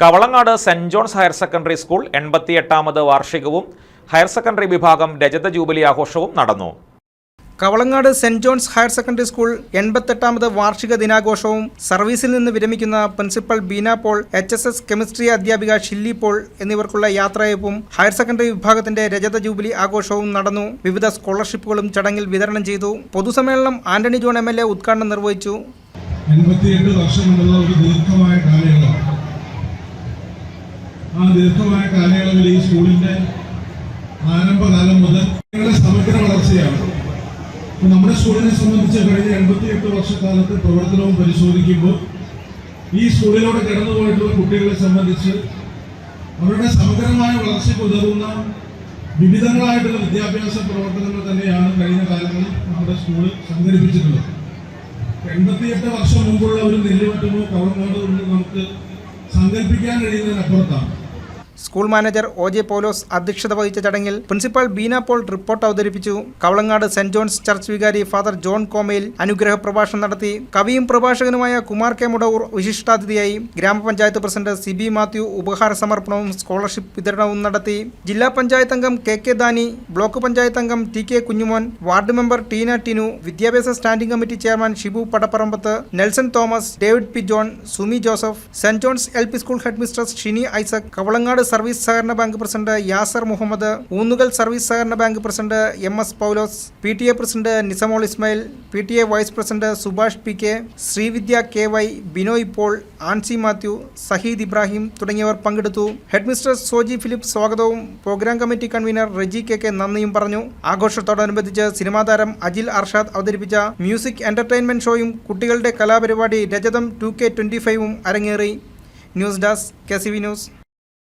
Kavalangad Saint John's higher secondary school എൺപത്തിയെട്ടാമത് വാർഷികവും higher secondary വിഭാഗം രജത ജൂബിലി ആഘോഷവും നടന്നു. Kavalangad Saint John's higher secondary school എൺപത്തെട്ടാമത് വാർഷിക ദിനാഘോഷവും സർവീസിൽ നിന്ന് വിരമിക്കുന്ന principal Beena Paul H S S chemistry അധ്യാപിക ഷില്ലി പോൾ എന്നിവർക്കുള്ള യാത്രയപ്പും ഹയർ സെക്കൻഡറി വിഭാഗത്തിന്റെ രജത ജൂബിലി ആഘോഷവും നടന്നു. വിവിധ സ്കോളർഷിപ്പുകളും ചടങ്ങിൽ വിതരണം ചെയ്തു. പൊതുസമ്മേളനം Antony John M L A ഉദ്ഘാടനം നിർവഹിച്ചു. എൺപത്തിയെട്ട് വർഷമുള്ള ഒരു ദീർഘമായ കാലയളവാണ് ആ ദീർഘമായ കാലയളവിൽ ഈ സ്കൂളിന്റെ ആരംഭകാലം മുതൽ സമഗ്ര വളർച്ചയാണ്. നമ്മുടെ സ്കൂളിനെ സംബന്ധിച്ച് കഴിഞ്ഞ എൺപത്തിയെട്ട് വർഷക്കാലത്തെ പ്രവർത്തനവും പരിശോധിക്കുമ്പോൾ ഈ സ്കൂളിലൂടെ കടന്നുപോയിട്ടുള്ള കുട്ടികളെ സംബന്ധിച്ച് അവരുടെ സമഗ്രമായ വളർച്ചയ്ക്ക് ഉതകുന്ന വിവിധങ്ങളായിട്ടുള്ള വിദ്യാഭ്യാസ പ്രവർത്തനങ്ങൾ തന്നെയാണ് കഴിഞ്ഞ കാലങ്ങളിൽ നമ്മുടെ സ്കൂൾ സംഘടിപ്പിച്ചിട്ടുള്ളത്. എൺപത്തിയെട്ട് വർഷം മുമ്പുള്ള ഒരു നെല്ലുവട്ടമോ കവളങ്ങോടോ ഒന്നും നമുക്ക് സങ്കല്പിക്കാൻ കഴിയുന്നതിനപ്പുറത്താണ്. School manager O J Paulose അധ്യക്ഷത വഹിച്ച ചടങ്ങിൽ പ്രിൻസിപ്പൽ ബീന പോൾ റിപ്പോർട്ട് അവതരിപ്പിച്ചു. കവളങ്ങാട് സെന്റ് ജോൺസ് ചർച്ച് വികാരി ഫാദർ ജോൺ കോമയിൽ അനുഗ്രഹ പ്രഭാഷണം നടത്തി. കവിയും പ്രഭാഷകനുമായ കുമാർ കെ മുടവൂർ വിശിഷ്ടാതിഥിയായി. ഗ്രാമപഞ്ചായത്ത് പ്രസിഡന്റ് സി ബി മാത്യു ഉപഹാര സമർപ്പണവും സ്കോളർഷിപ്പ് വിതരണവും നടത്തി. ജില്ലാ പഞ്ചായത്ത് അംഗം K K Dani block panchayat അംഗം T K Kunjumon ward member Teena Tinu വിദ്യാഭ്യാസ standing committee chairman Shibu Padapparambath Nelson Thomas David P John Sumi Joseph Saint John's L P school headmistress Shini Isaac Kavalangad service സഹകരണ bank president Yasar Muhammad Oonnukal service സഹകരണ bank president M S Paulose P T A president Nisamol Ismail P T A vice president Subhash P K Sreevidya K Y Binoy Paul Ancy Mathew Saheed Ibrahim തുടങ്ങിയവർ പങ്കെടുത്തു. Head mister Soji Philip സ്വാഗതവും programme committee convener Reji K K നന്ദിയും പറഞ്ഞു. ആഘോഷത്തോടനുബന്ധിച്ച് cinema താരം അജിൽ അർഷാദ് അവതരിപ്പിച്ച music entertainment ഷോയും കുട്ടികളുടെ കലാപരിപാടി രജതം ടു കെ ട്വന്റി ഫൈവും അരങ്ങേറി. News desk K C V news.